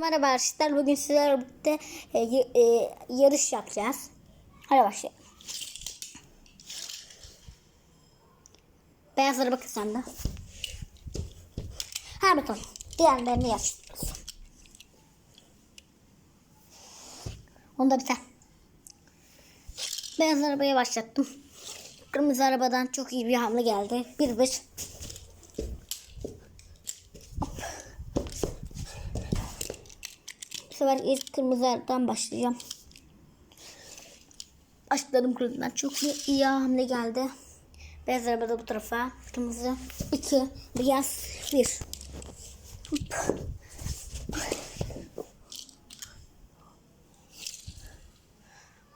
Merhaba arkadaşlar. Bugün sizlerle birlikte e, e, yarış yapacağız. Hadi başlayalım. Beyazlara bakın sen de. Hadi bakalım. Diğerlerini yapıyoruz. Onu da biter. Beyaz arabayı başlattım. Kırmızı arabadan çok iyi bir hamle geldi. Bir bir. Sefer ilk kırmızıdan başlayacağım. Başladım kırmızıdan. Çok iyi, hamle geldi. Beyaz araba da bu tarafa. Kırmızı 2, beyaz 1.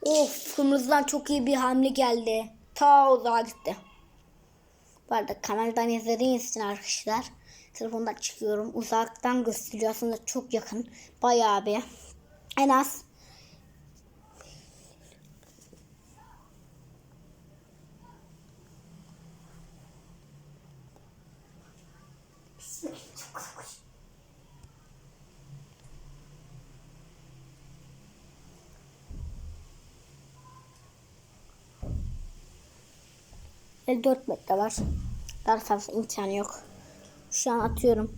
Of kırmızıdan çok iyi bir hamle geldi. Ta uzağa gitti. Bu arada kanaldan izlediğiniz için arkadaşlar telefondan çıkıyorum. Uzaktan gösteriyor aslında çok yakın. Bayağı bir. En az E, 4 metre var. Daha fazla imkanı yok. Şu an atıyorum.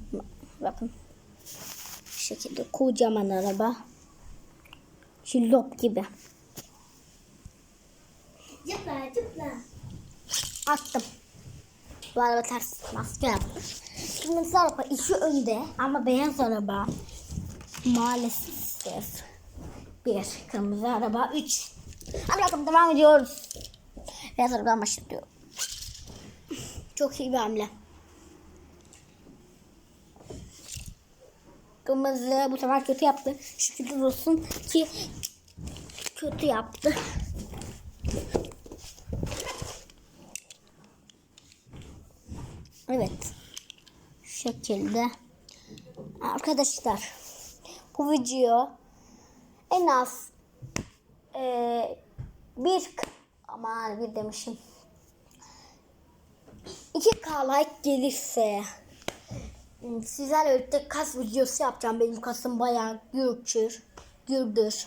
Bakın. Bu şekilde kocaman araba. Şillop gibi. Zıpla zıpla. Attım. Bu araba ters maske yapmış. Kırmızı araba iki önde ama beyaz araba maalesef bir kırmızı araba üç. Hadi bakalım devam ediyoruz. Beyaz arabadan başlıyorum. Çok iyi bir hamle. Kırmızı bu sefer kötü yaptı. Şükürler olsun ki kötü yaptı. Evet. Şu şekilde. Arkadaşlar bu video en az eee, bir ama bir demişim. 2K like gelirse sizlerle birlikte kas videosu yapacağım. Benim kasım bayağı gürçür, gürdür.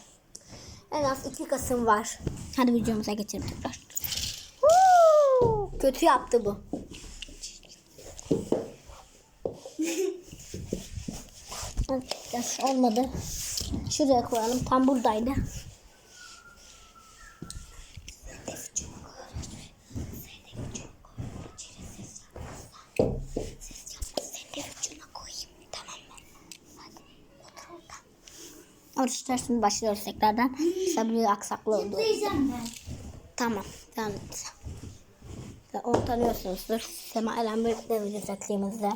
En az 2 kasım var. Hadi videomuza geçelim tekrar. Kötü yaptı bu. Olmadı. Şuraya koyalım. Tam buradaydı. Arkadaşlar şimdi başlıyoruz tekrardan. Sabri aksaklı oldu. Zıplayacağım ben. Tamam. Tamam. Sen Onu tanıyorsunuzdur. Sema Elen birlikte video çektiğimizde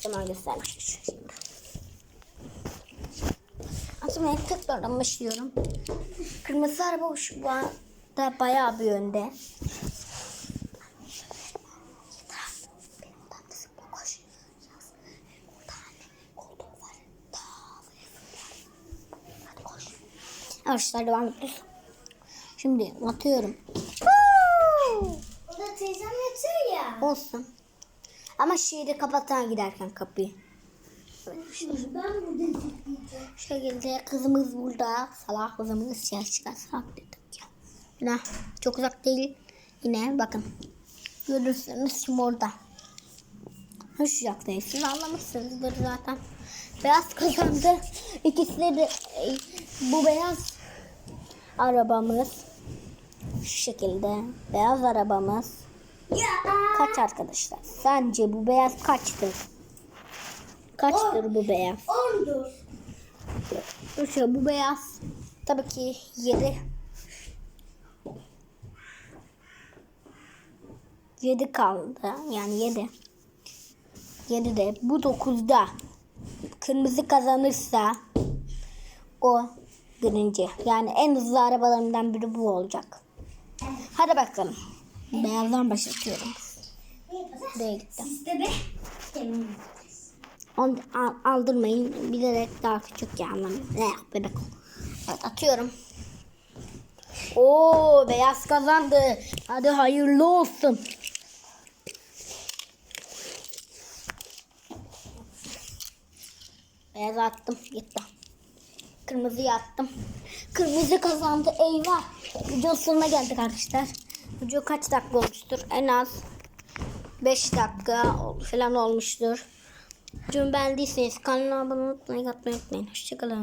Sema göstermiştir. Aslında tekrardan başlıyorum. Kırmızı araba şu anda bayağı bir önde. Arkadaşlar devam ediyoruz. Şimdi atıyorum. O da teyzem yatıyor ya. Olsun. Ama şehri kapatan giderken kapıyı. Ben burada. Şu şekilde kızımız burada. Salak kızımız siyah çıkar. Salak dedik ya. Yine çok uzak değil. Yine bakın. Görürsünüz şimdi orada. Şu uzaktayız. Siz anlamışsınızdır zaten. Beyaz kazandı. İkisi de bu beyaz arabamız. Şu şekilde. Beyaz arabamız. Kaç arkadaşlar? Sence bu beyaz kaçtır? Kaçtır bu beyaz? Ondur. Şu bu beyaz. Tabii ki 7. 7 kaldı. Yani 7. 7 de bu 9'da kırmızı kazanırsa o birinci. Yani en hızlı arabalarından biri bu olacak. Hadi bakalım. Beyazdan başlatıyorum. Buraya gittim. Siz de be. Emin. Onu al- aldırmayın. Bilerek daha küçük ya anlamıyorum. Ne bebek. Evet atıyorum. Oo beyaz kazandı. Hadi hayırlı olsun. Beyaz attım gitti. Kırmızıyı attım. Kırmızı kazandı. Eyvah. Videonun sonuna geldik arkadaşlar. Video kaç dakika olmuştur? En az 5 dakika falan olmuştur. Videomu beğendiyseniz kanala abone olmayı unutmayın. Hoşçakalın.